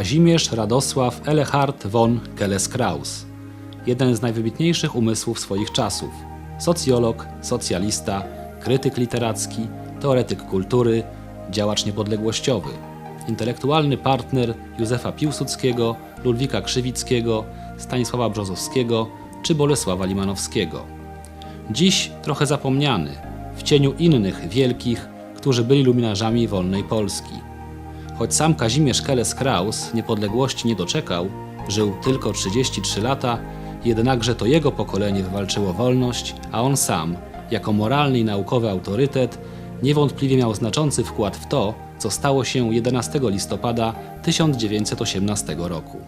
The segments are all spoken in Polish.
Kazimierz Radosław Elehard von Kelles-Kraus. Jeden z najwybitniejszych umysłów swoich czasów. Socjolog, socjalista, krytyk literacki, teoretyk kultury, działacz niepodległościowy. Intelektualny partner Józefa Piłsudskiego, Ludwika Krzywickiego, Stanisława Brzozowskiego czy Bolesława Limanowskiego. Dziś trochę zapomniany, w cieniu innych wielkich, którzy byli luminarzami wolnej Polski. Choć sam Kazimierz Keles-Kraus niepodległości nie doczekał, żył tylko 33 lata, jednakże to jego pokolenie wywalczyło wolność, a on sam, jako moralny i naukowy autorytet, niewątpliwie miał znaczący wkład w to, co stało się 11 listopada 1918 roku.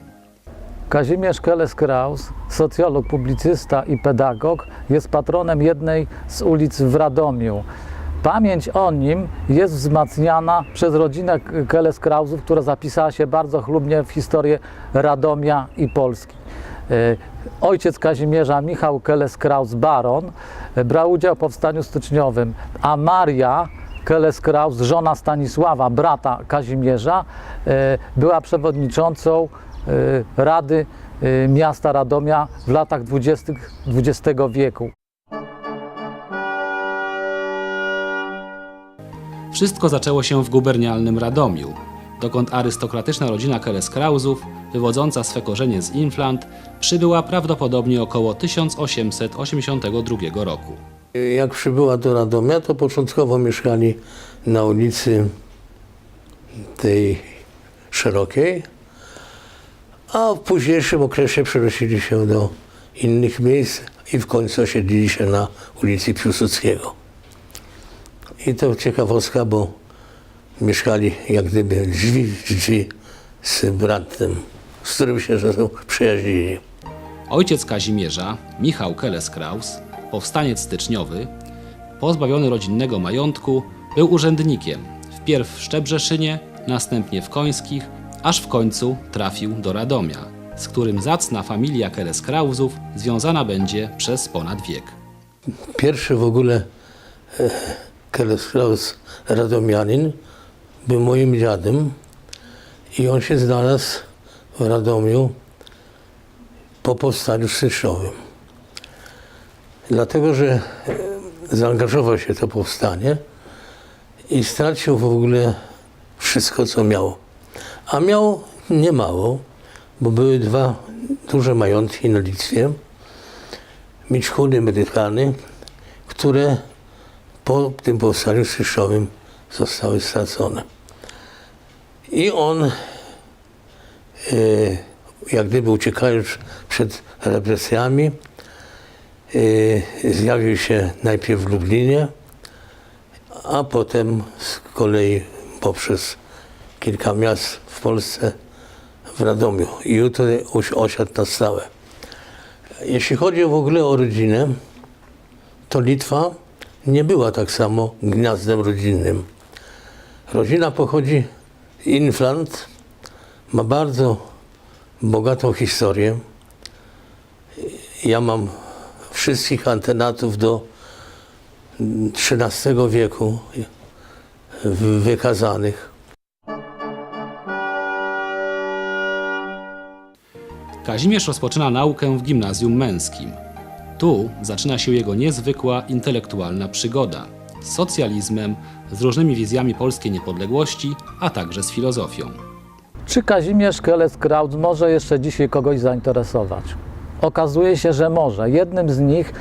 Kazimierz Keles-Kraus, socjolog, publicysta i pedagog, jest patronem jednej z ulic w Radomiu. Pamięć o nim jest wzmacniana przez rodzinę Keles-Krausów, która zapisała się bardzo chlubnie w historię Radomia i Polski. E, Ojciec Kazimierza, Michał Keles-Kraus, baron, e, brał udział w powstaniu styczniowym, a Maria Keles-Kraus, żona Stanisława, brata Kazimierza, e, była przewodniczącą Rady Miasta Radomia w latach 20. XX wieku. Wszystko zaczęło się w gubernialnym Radomiu, dokąd arystokratyczna rodzina Keles-Krausów, wywodząca swe korzenie z Inflant, przybyła prawdopodobnie około 1882 roku. Jak przybyła do Radomia, to początkowo mieszkali na ulicy tej szerokiej, a w późniejszym okresie przenosili się do innych miejsc i w końcu osiedlili się na ulicy Piłsudskiego. I to ciekawostka, bo mieszkali jak gdyby drzwi w drzwi z bratem, z którym się zresztą przyjaźnili. Ojciec Kazimierza, Michał Keles-Kraus, powstaniec styczniowy, pozbawiony rodzinnego majątku, był urzędnikiem, wpierw w Szczebrzeszynie, następnie w Końskich, aż w końcu trafił do Radomia, z którym zacna familia Keles-Krausów związana będzie przez ponad wiek. Pierwszy w ogóle e, Keles-Kraus Radomianin był moim dziadem i on się znalazł w Radomiu po powstaniu styczniowym. Dlatego, że e, zaangażował się w to powstanie i stracił w ogóle wszystko, co miał. A miał niemało, bo były dwa duże majątki na Litwie, Miczkuny Medykany, które po tym powstaniu styczniowym zostały stracone. I on, e, jak gdyby uciekając przed represjami, e, zjawił się najpierw w Lublinie, a potem z kolei poprzez kilka miast w Polsce w Radomiu. I tutaj usi- osiadł na stałe. Jeśli chodzi w ogóle o rodzinę, to Litwa nie była tak samo gniazdem rodzinnym. Rodzina pochodzi z Inflant, ma bardzo bogatą historię. Ja mam wszystkich antenatów do XIII wieku wykazanych. Kazimierz rozpoczyna naukę w gimnazjum męskim. Tu zaczyna się jego niezwykła intelektualna przygoda z socjalizmem, z różnymi wizjami polskiej niepodległości, a także z filozofią. Czy Kazimierz Keles-Kraus może jeszcze dzisiaj kogoś zainteresować? Okazuje się, że może. Jednym z nich,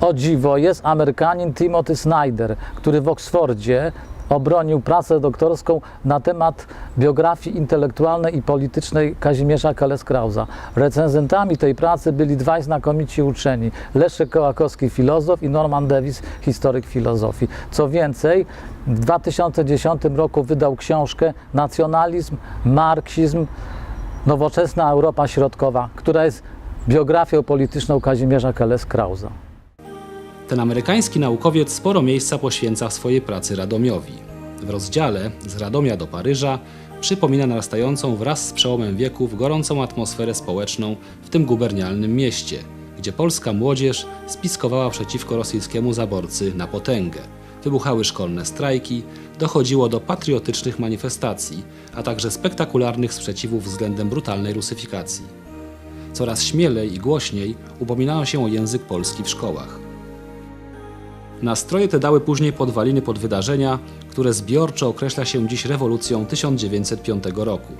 o dziwo, jest Amerykanin Timothy Snyder, który w Oksfordzie obronił pracę doktorską na temat biografii intelektualnej i politycznej Kazimierza Keles-Krausa. Recenzentami tej pracy byli dwaj znakomici uczeni, Leszek Kołakowski, filozof i Norman Davis, historyk filozofii. Co więcej, w 2010 roku wydał książkę Nacjonalizm, marksizm, Nowoczesna Europa Środkowa, która jest biografią polityczną Kazimierza Keles-Krausa. Ten amerykański naukowiec sporo miejsca poświęca w swojej pracy Radomiowi. W rozdziale Z Radomia do Paryża przypomina narastającą wraz z przełomem wieków gorącą atmosferę społeczną w tym gubernialnym mieście, gdzie polska młodzież spiskowała przeciwko rosyjskiemu zaborcy na potęgę. wybuchały szkolne strajki, dochodziło do patriotycznych manifestacji, a także spektakularnych sprzeciwów względem brutalnej rusyfikacji. Coraz śmielej i głośniej upominano się o język polski w szkołach. Nastroje te dały później podwaliny pod wydarzenia, które zbiorczo określa się dziś rewolucją 1905 roku.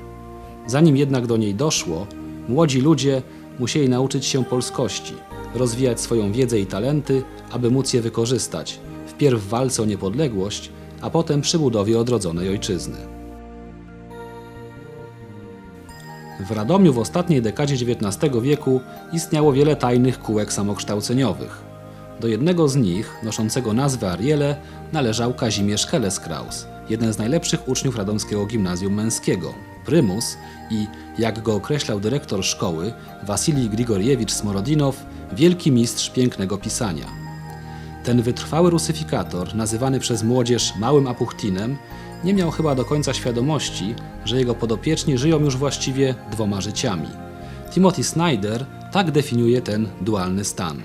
Zanim jednak do niej doszło, młodzi ludzie musieli nauczyć się polskości, rozwijać swoją wiedzę i talenty, aby móc je wykorzystać, wpierw w walce o niepodległość, a potem przy budowie odrodzonej ojczyzny. W Radomiu w ostatniej dekadzie XIX wieku istniało wiele tajnych kółek samokształceniowych. Do jednego z nich, noszącego nazwę Ariele, należał Kazimierz Heleskraus, jeden z najlepszych uczniów radomskiego gimnazjum męskiego, prymus i, jak go określał dyrektor szkoły, Wasilij Grigoriewicz Smorodinow, wielki mistrz pięknego pisania. Ten wytrwały rusyfikator, nazywany przez młodzież małym apuchtinem, nie miał chyba do końca świadomości, że jego podopieczni żyją już właściwie dwoma życiami. Timothy Snyder tak definiuje ten dualny stan.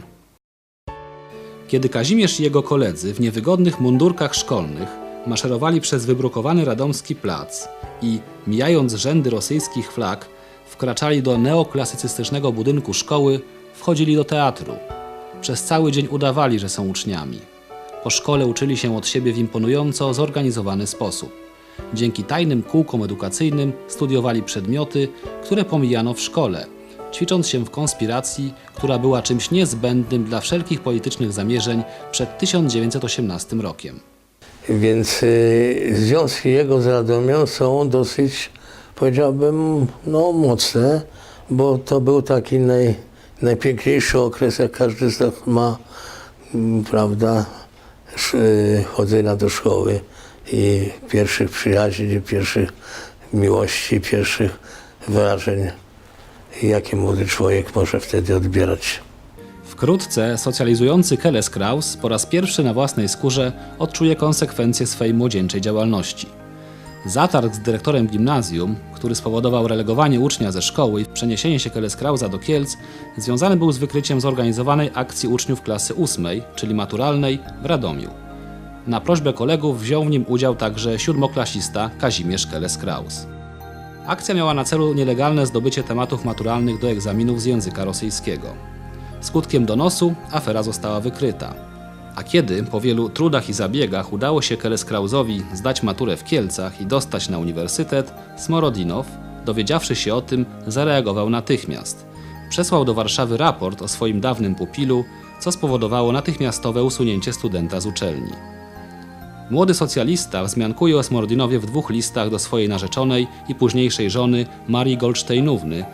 Kiedy Kazimierz i jego koledzy w niewygodnych mundurkach szkolnych maszerowali przez wybrukowany radomski plac i, mijając rzędy rosyjskich flag, wkraczali do neoklasycystycznego budynku szkoły, wchodzili do teatru. Przez cały dzień udawali, że są uczniami. Po szkole uczyli się od siebie w imponująco zorganizowany sposób. Dzięki tajnym kółkom edukacyjnym studiowali przedmioty, które pomijano w szkole, ćwicząc się w konspiracji, która była czymś niezbędnym dla wszelkich politycznych zamierzeń przed 1918 rokiem. Więc y, związki jego z Radomią są dosyć, powiedziałbym, no mocne, bo to był taki naj, najpiękniejszy okres, jak każdy z nas ma, mm, prawda, y, chodzenia do szkoły i pierwszych przyjaźni, pierwszych miłości, pierwszych wrażeń, jakie młody człowiek może wtedy odbierać. Wkrótce socjalizujący Keles Kraus po raz pierwszy na własnej skórze odczuje konsekwencje swej młodzieńczej działalności. Zatarg z dyrektorem gimnazjum, który spowodował relegowanie ucznia ze szkoły i przeniesienie się Keles Krausa do Kielc, związany był z wykryciem zorganizowanej akcji uczniów klasy ósmej, czyli maturalnej, w Radomiu. Na prośbę kolegów wziął w nim udział także siódmoklasista Kazimierz Keles Kraus. Akcja miała na celu nielegalne zdobycie tematów maturalnych do egzaminów z języka rosyjskiego. Skutkiem donosu afera została wykryta. A kiedy po wielu trudach i zabiegach udało się Keleskrausowi zdać maturę w Kielcach i dostać na uniwersytet, Smorodinow, dowiedziawszy się o tym, zareagował natychmiast. Przesłał do Warszawy raport o swoim dawnym pupilu, co spowodowało natychmiastowe usunięcie studenta z uczelni. Młody socjalista wzmiankuje o Smordinowie w dwóch listach do swojej narzeczonej i późniejszej żony Marii Goldsteinówny,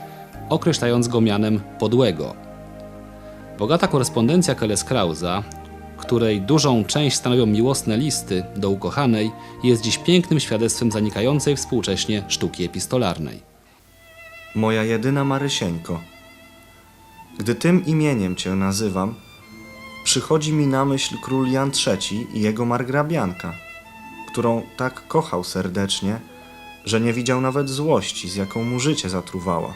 określając go mianem podłego. Bogata korespondencja Keleskrausa, której dużą część stanowią miłosne listy do ukochanej, jest dziś pięknym świadectwem zanikającej współcześnie sztuki epistolarnej. Moja jedyna Marysieńko. Gdy tym imieniem Cię nazywam, przychodzi mi na myśl król Jan III i jego margrabianka, którą tak kochał serdecznie, że nie widział nawet złości, z jaką mu życie zatruwała.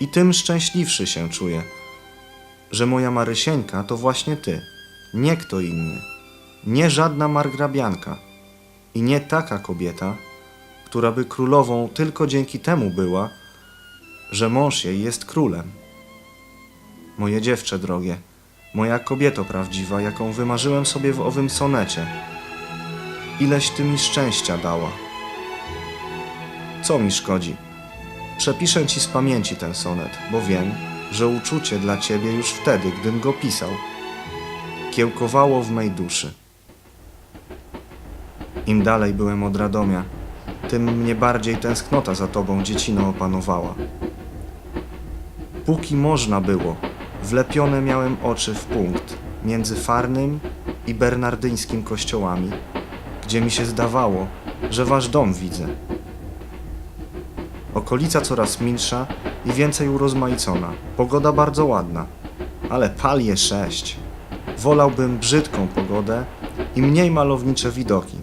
I tym szczęśliwszy się czuję, że moja Marysieńka to właśnie Ty, nie kto inny, nie żadna margrabianka i nie taka kobieta, która by królową tylko dzięki temu była, że mąż jej jest królem. Moje dziewczę drogie, moja kobieto prawdziwa, jaką wymarzyłem sobie w owym sonecie, ileś ty mi szczęścia dała. Co mi szkodzi? Przepiszę ci z pamięci ten sonet, bo wiem, że uczucie dla ciebie już wtedy, gdym go pisał, kiełkowało w mej duszy. Im dalej byłem od Radomia, tym mnie bardziej tęsknota za tobą, dziecino, opanowała. Póki można było, wlepione miałem oczy w punkt między Farnym i Bernardyńskim kościołami, gdzie mi się zdawało, że wasz dom widzę. Okolica coraz milsza i więcej urozmaicona. Pogoda bardzo ładna, ale pal je sześć. Wolałbym brzydką pogodę i mniej malownicze widoki.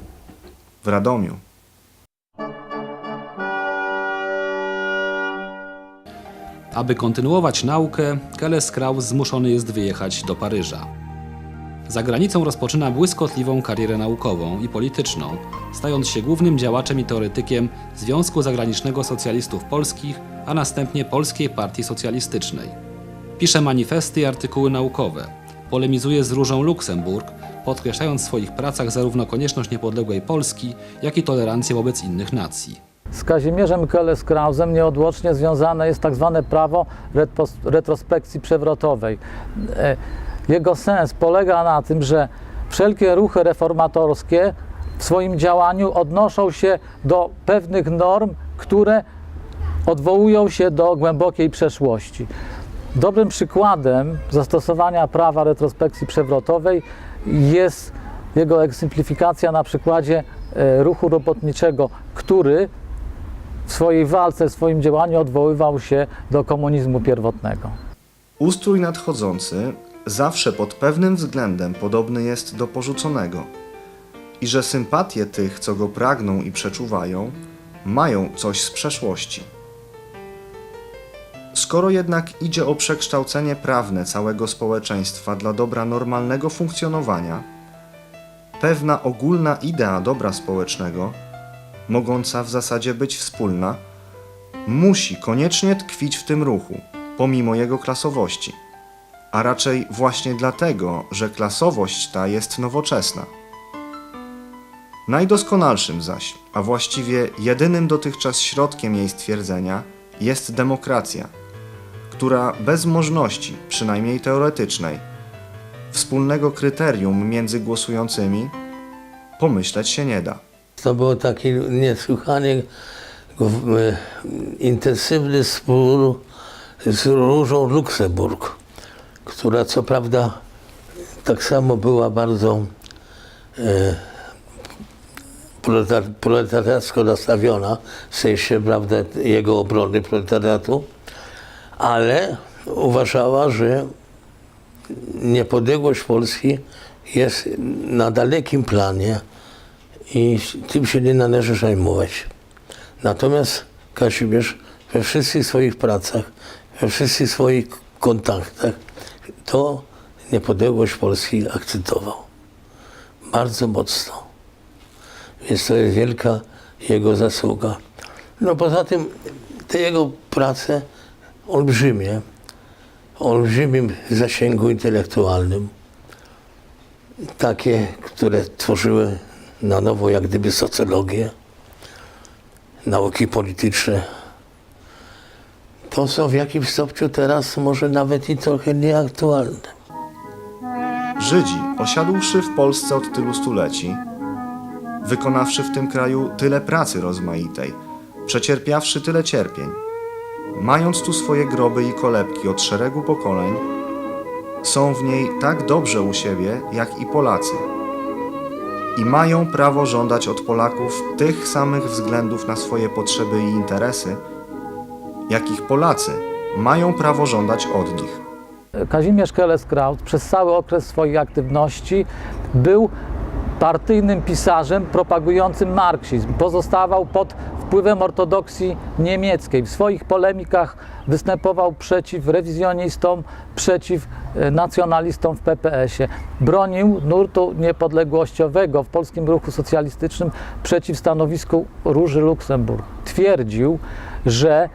W Radomiu Aby kontynuować naukę, Keles Kraus zmuszony jest wyjechać do Paryża. Za granicą rozpoczyna błyskotliwą karierę naukową i polityczną, stając się głównym działaczem i teoretykiem Związku Zagranicznego Socjalistów Polskich, a następnie Polskiej Partii Socjalistycznej. Pisze manifesty i artykuły naukowe, polemizuje z Różą Luksemburg, podkreślając w swoich pracach zarówno konieczność niepodległej Polski, jak i tolerancję wobec innych nacji. Z Kazimierzem Kelles-Krausem nieodłącznie związane jest tak zwane prawo retros- retrospekcji przewrotowej. E, Jego sens polega na tym, że wszelkie ruchy reformatorskie w swoim działaniu odnoszą się do pewnych norm, które odwołują się do głębokiej przeszłości. Dobrym przykładem zastosowania prawa retrospekcji przewrotowej jest jego eksemplifikacja na przykładzie e, ruchu robotniczego, który w swojej walce, w swoim działaniu odwoływał się do komunizmu pierwotnego. Ustrój nadchodzący zawsze pod pewnym względem podobny jest do porzuconego i że sympatie tych, co go pragną i przeczuwają, mają coś z przeszłości. Skoro jednak idzie o przekształcenie prawne całego społeczeństwa dla dobra normalnego funkcjonowania, pewna ogólna idea dobra społecznego, mogąca w zasadzie być wspólna, musi koniecznie tkwić w tym ruchu, pomimo jego klasowości, a raczej właśnie dlatego, że klasowość ta jest nowoczesna. Najdoskonalszym zaś, a właściwie jedynym dotychczas środkiem jej stwierdzenia jest demokracja, która bez możliwości, przynajmniej teoretycznej, wspólnego kryterium między głosującymi pomyśleć się nie da. To był taki niesłychanie e, intensywny spór z Różą Luksemburg, która co prawda tak samo była bardzo e, proletar- proletariacko nastawiona, w sensie prawda, jego obrony proletariatu, ale uważała, że niepodległość Polski jest na dalekim planie i tym się nie należy zajmować. Natomiast Kazimierz we wszystkich swoich pracach, we wszystkich swoich kontaktach to niepodległość Polski akcentował. Bardzo mocno. Więc to jest wielka jego zasługa. No poza tym te jego prace olbrzymie, olbrzymim zasięgu intelektualnym, takie, które tworzyły na nowo jak gdyby socjologię, nauki polityczne. To są w jakimś stopniu teraz może nawet i trochę nieaktualne. Żydzi, osiadłszy w Polsce od tylu stuleci, wykonawszy w tym kraju tyle pracy rozmaitej, przecierpiawszy tyle cierpień, mając tu swoje groby i kolebki od szeregu pokoleń, są w niej tak dobrze u siebie, jak i Polacy. I mają prawo żądać od Polaków tych samych względów na swoje potrzeby i interesy, jakich Polacy mają prawo żądać od nich. Kazimierz Kelles-Kraut przez cały okres swojej aktywności był partyjnym pisarzem propagującym marksizm. Pozostawał pod wpływem ortodoksji niemieckiej. W swoich polemikach występował przeciw rewizjonistom, przeciw e, nacjonalistom w PPS-ie. Bronił nurtu niepodległościowego w polskim ruchu socjalistycznym przeciw stanowisku Róży Luksemburg. Twierdził, że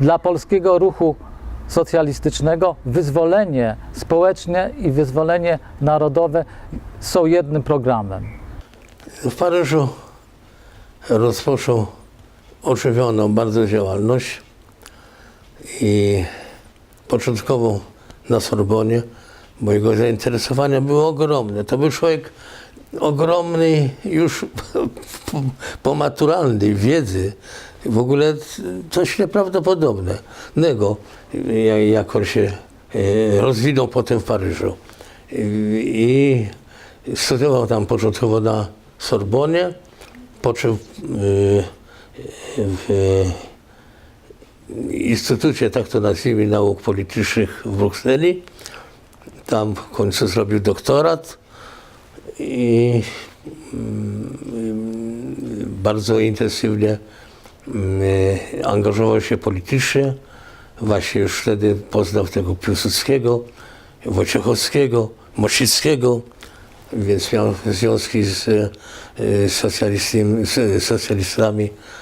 dla polskiego ruchu socjalistycznego wyzwolenie społeczne i wyzwolenie narodowe są jednym programem. W Paryżu rozpoczął ożywioną bardzo działalność i początkowo na Sorbonie, bo jego zainteresowania były ogromne. To był człowiek ogromnej już pomaturalnej wiedzy, w ogóle coś nieprawdopodobnego, jak- on się e, rozwinął potem w Paryżu. I i studiował tam początkowo na Sorbonie, po czym e, w Instytucie, tak to nazwijmy, nauk politycznych w Brukseli. Tam w końcu zrobił doktorat i mm, bardzo intensywnie mm, angażował się politycznie. Właśnie już wtedy poznał tego Piłsudskiego, Wojciechowskiego, Mosickiego, więc miał związki z e, socjalistami, z socjalistami e,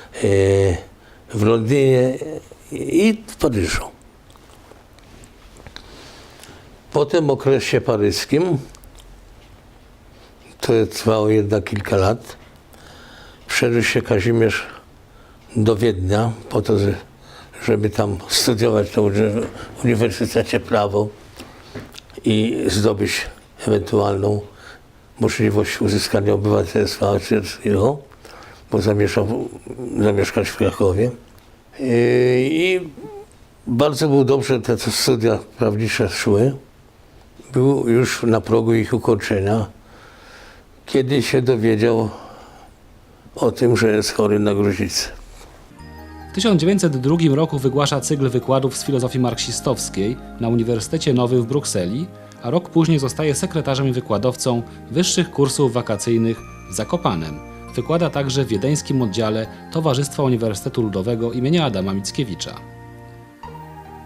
w Londynie i w Paryżu. Po tym okresie paryskim, to trwało jednak kilka lat, przeniósł się Kazimierz do Wiednia po to, że- żeby tam studiować na uni- Uniwersytecie Prawo i zdobyć ewentualną możliwość uzyskania obywatelstwa austriackiego, bo zamieszkał, zamieszkać w Krakowie. Yy, I bardzo był dobrze te te studia prawnicze szły. Był już na progu ich ukończenia, kiedy się dowiedział o tym, że jest chory na gruźlicę. W 1902 roku wygłasza cykl wykładów z filozofii marksistowskiej na Uniwersytecie Nowym w Brukseli, a rok później zostaje sekretarzem i wykładowcą wyższych kursów wakacyjnych w Zakopanem. Wykłada także w wiedeńskim oddziale Towarzystwa Uniwersytetu Ludowego imienia Adama Mickiewicza.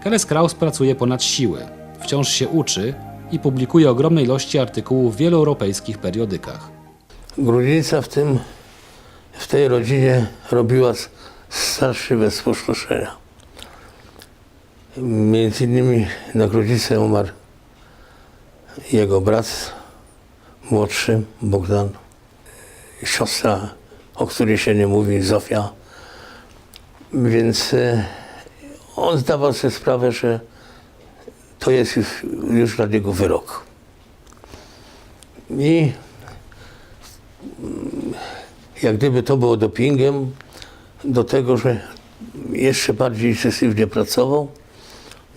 Keles Kraus pracuje ponad siły, wciąż się uczy i publikuje ogromne ilości artykułów w wielu europejskich periodykach. Gruźlica w, tym, w tej rodzinie robiła s- straszliwe spustoszenia. Między innymi na gruźlicę umarł jego brat młodszy, Bogdan, siostra, o której się nie mówi, Zofia. Więc e, on zdawał sobie sprawę, że to jest już, już dla niego wyrok. I jak gdyby to było dopingiem do tego, że jeszcze bardziej intensywnie pracował.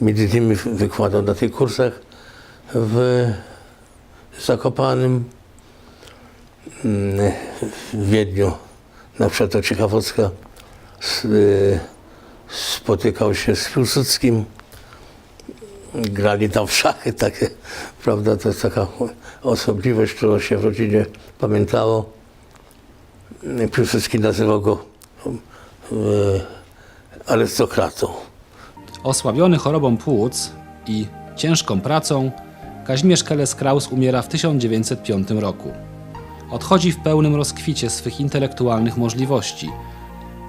Między innymi wykładał na tych kursach w Zakopanym, mm, w Wiedniu, na przykład s- y, spotykał się z Piłsudskim, grali tam w szachy takie, prawda, to jest taka osobliwość, którą się w rodzinie pamiętało. Piłsudski nazywał go e, arystokratą. Osłabiony chorobą płuc i ciężką pracą, Kazimierz Keles Kraus umiera w 1905 roku. Odchodzi w pełnym rozkwicie swych intelektualnych możliwości.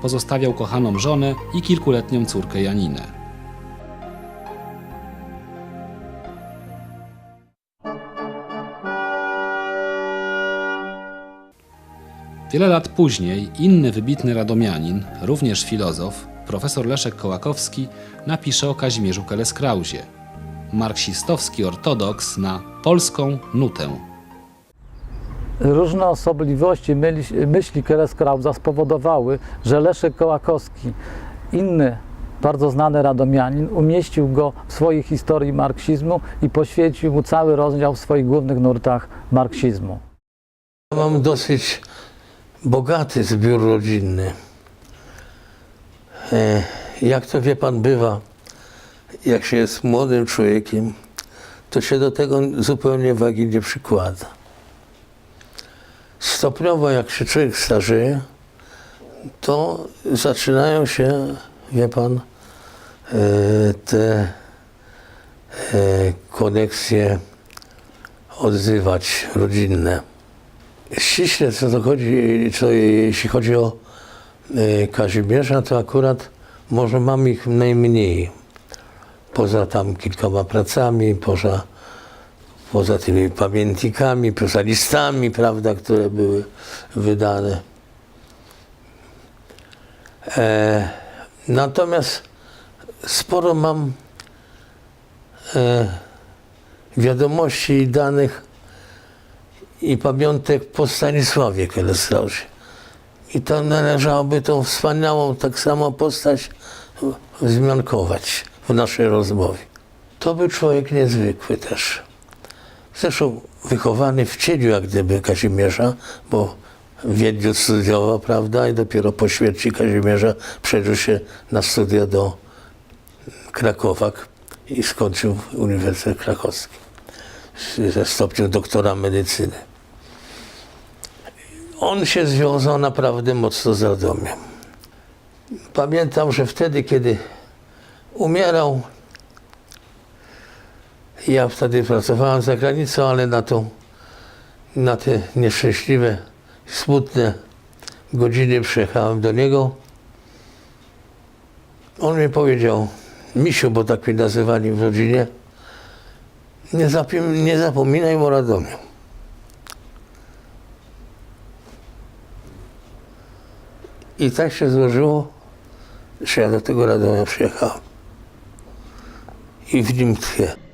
Pozostawiał kochaną żonę i kilkuletnią córkę Janinę. Wiele lat później inny wybitny radomianin, również filozof, profesor Leszek Kołakowski, napisze o Kazimierzu Keleskrauzie. Marksistowski ortodoks na polską nutę. Różne osobliwości myśli, Keres-Krausa spowodowały, że Leszek Kołakowski, inny bardzo znany radomianin, umieścił go w swojej historii marksizmu i poświęcił mu cały rozdział w swoich głównych nurtach marksizmu. Mam dosyć bogaty zbiór rodzinny. E, Jak to wie pan bywa, jak się jest młodym człowiekiem, to się do tego zupełnie wagi nie przykłada. Stopniowo, jak się człowiek starzeje, to zaczynają się, wie pan, e, te e, koneksje odzywać rodzinne. Ściśle co to chodzi, co, jeśli chodzi o e, Kazimierza, to akurat może mam ich najmniej. Poza tam kilkoma pracami, poza, poza tymi pamiętnikami, poza listami, prawda, które były wydane. E, natomiast sporo mam e, wiadomości i danych i pamiątek po Stanisławie Kelesrausie. I to należałoby tą wspaniałą tak samo postać wzmiankować w naszej rozmowie. To był człowiek niezwykły też. Zresztą wychowany w cieniu jak gdyby Kazimierza, bo w Wiedniu studiował, prawda, i dopiero po śmierci Kazimierza przeniósł się na studia do Krakowa i skończył Uniwersytet Krakowski ze stopniem doktora medycyny. On się związał naprawdę mocno z Radomiem. Pamiętam, że wtedy, kiedy umierał, ja wtedy pracowałem za granicą, ale na tą, na te nieszczęśliwe, smutne godziny przyjechałem do niego. On mi powiedział, Misiu, bo tak mnie nazywali w rodzinie, nie, zapim- nie zapominaj o Radomiu. I tak się złożyło, że ja do tego Radomia przyjechałem. I w nim tkwię.